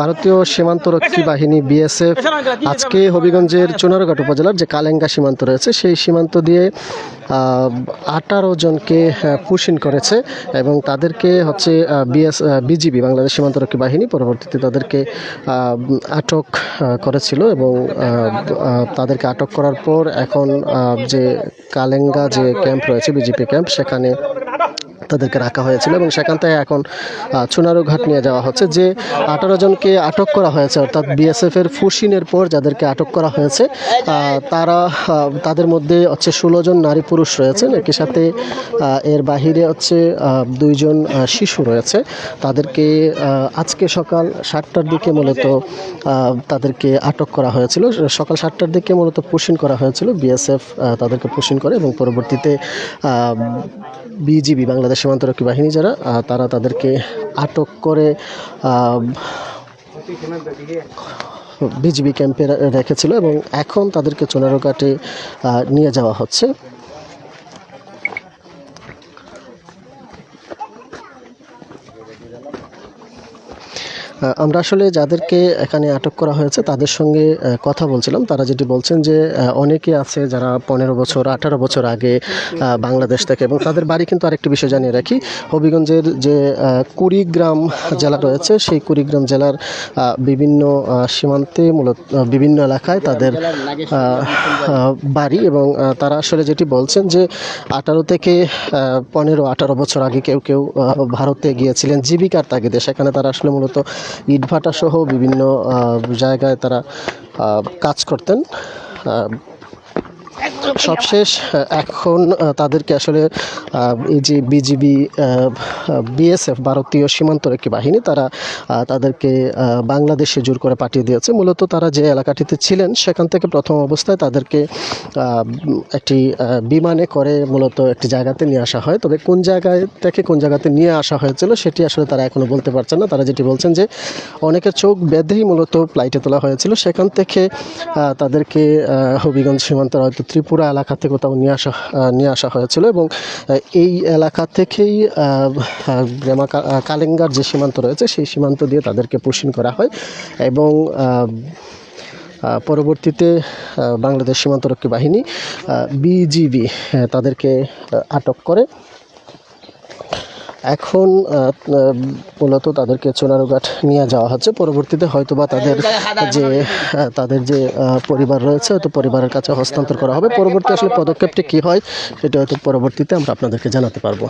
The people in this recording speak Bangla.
ভারতীয় সীমান্তরক্ষী বাহিনী বিএসএফ আজকে হবিগঞ্জের চুনারঘাট উপজেলার যে কালেঙ্গা সীমান্ত রয়েছে সেই সীমান্ত দিয়ে আঠারো জনকে পুশিন করেছে এবং তাদেরকে হচ্ছে বিএস বিজিবি বাংলাদেশ সীমান্তরক্ষী বাহিনী পরবর্তীতে তাদেরকে আটক করেছিল এবং তাদেরকে আটক করার পর এখন যে কালেঙ্গা যে ক্যাম্প রয়েছে বিজেপি ক্যাম্প সেখানে তাদেরকে রাখা হয়েছিল এবং সেখান থেকে এখন ঘাট নিয়ে যাওয়া হচ্ছে, যে আঠারো জনকে আটক করা হয়েছে, অর্থাৎ বিএসএফ এর ফুসিনের পর যাদেরকে আটক করা হয়েছে তারা তাদের মধ্যে হচ্ছে ষোলো জন নারী পুরুষ রয়েছেন, একই সাথে এর বাহিরে হচ্ছে দুইজন শিশু রয়েছে। তাদেরকে আজকে সকাল সাতটার দিকে মূলত তাদেরকে আটক করা হয়েছিল। সকাল সাতটার দিকে মূলত পুশিন করা হয়েছিল বিএসএফ তাদেরকে পুশিন করে এবং পরবর্তীতে বিজিবি, বাংলাদেশ সীমান্তরক্ষী বাহিনী যারা তারা তাদেরকে আটক করে বিজিবি ক্যাম্পে রেখেছিল এবং এখন তাদেরকে চোনারোঘাটে নিয়ে যাওয়া হচ্ছে। আমরা আসলে যাদেরকে এখানে আটক করা হয়েছে, তাদের সঙ্গে কথা বলছিলাম। তারা যেটি বলছেন যে অনেকে আছে যারা পনেরো বছর, আঠারো বছর আগে বাংলাদেশ থেকে, এবং তাদের বাড়ি কিন্তু আরেকটি বিষয় জানিয়ে রাখি। হবিগঞ্জের যে কুড়িগ্রাম জেলা রয়েছে, সেই কুড়িগ্রাম জেলার বিভিন্ন সীমান্তে মূলত বিভিন্ন এলাকায় তাদের বাড়ি এবং তারা আসলে যেটি বলছেন যে, আঠারো থেকে পনেরো, আঠারো বছর আগে কেউ কেউ ভারতে গিয়েছিলেন, জীবিকার তাগিদে। সেখানে তারা আসলে মূলত ইটভাটা সহ বিভিন্ন জায়গায় তারা কাজ করতেন। সবশেষ এখন তাদেরকে আসলে এই যে বিজিবি বিএসএফ ভারতীয় সীমান্তর একটি বাহিনী তারা তাদেরকে বাংলাদেশে জোর করে পাঠিয়ে দিয়েছে। মূলত তারা যে এলাকাটিতে ছিলেন সেখান থেকে প্রথম অবস্থায় তাদেরকে একটি বিমানে করে মূলত একটি জায়গাতে নিয়ে আসা হয়। তবে কোন জায়গায় থেকে কোন জায়গাতে নিয়ে আসা হয়েছিল সেটি আসলে তারা এখনও বলতে পারছেন না। তারা যেটি বলছেন যে অনেকের চোখ বেঁধেই মূলত ফ্লাইটে তোলা হয়েছিল। সেখান থেকে তাদেরকে হবিগঞ্জ সীমান্তের হয়তো ত্রিপুরা এলাকা থেকে তাও নিয়ে আসা নিয়ে আসা হয়েছিল এবং এই এলাকা থেকেই আহ, কালেঙ্গার যে সীমান্ত রয়েছে সেই সীমান্ত দিয়ে তাদেরকে পোষণ করা হয় এবং পরবর্তীতে বাংলাদেশ সীমান্তরক্ষী বাহিনী বিজিবি তাদেরকে আটক করে। এখন মূলত তাদেরকে চোনারুঘাট নিয়ে যাওয়া হচ্ছে। পরবর্তীতে হয়তো বা তাদের যে তাদের যে পরিবার রয়েছে, হয়তো পরিবারের কাছে হস্তান্তর করা হবে। পরবর্তী আসলে পদক্ষেপটি কী হয়, সেটা হয়তো পরবর্তীতে আমরা আপনাদেরকে জানাতে পারব।